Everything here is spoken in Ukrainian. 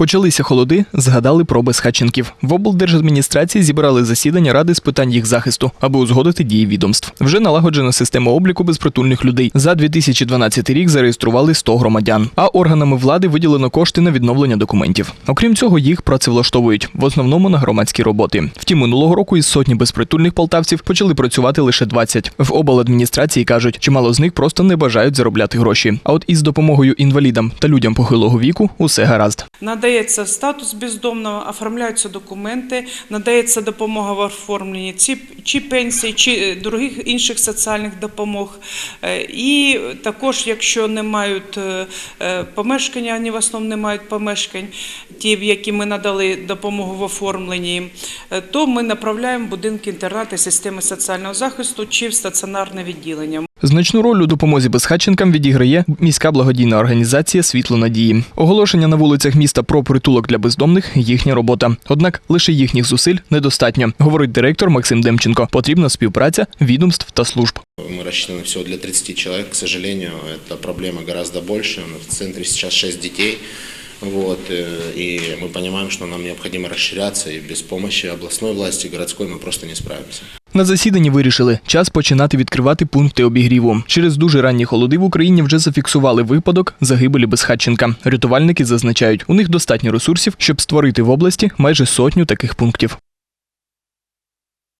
Почалися холоди, згадали про безхатченків. В облдержадміністрації зібрали засідання ради з питань їх захисту, аби узгодити дії відомств. Вже налагоджена система обліку безпритульних людей. За 2012 рік зареєстрували 100 громадян. А органами влади виділено кошти на відновлення документів. Окрім цього, їх працевлаштовують в основному на громадські роботи. Втім, минулого року із сотні безпритульних полтавців почали працювати лише 20. В обладміністрації кажуть, чимало з них просто не бажають заробляти гроші. А от із допомогою інвалідам та людям похилого віку усе гаразд. Надається статус бездомного, оформляються документи, надається допомога в оформленні чи пенсій, чи е, других інших соціальних допомог. Е, І також, якщо не мають е, помешкання, вони в основному не мають помешкань, ті, які ми надали допомогу в оформленні, то ми направляємо будинки інтернати системи соціального захисту чи в стаціонарне відділення. Значну роль у допомозі безхатченкам відіграє міська благодійна організація Світло надії. Оголошення на вулицях міста про притулок для бездомних їхня робота. Однак лише їхніх зусиль недостатньо, говорить директор Максим Демченко. Потрібна співпраця відомств та служб. Мы рассчитаны всего для 30 человек. К сожалению, эта проблема гораздо больше. В центре сейчас 6 детей. Вот, э, и мы понимаем, что нам необходимо расширяться, и без помощи областной власти, городской мы просто не справимся. На засіданні вирішили час починати відкривати пункти обігріву. Через дуже ранні холоди в Україні вже зафіксували випадок загибелі безхатченка. Рятувальники зазначають, у них достатньо ресурсів, щоб створити в області майже сотню таких пунктів.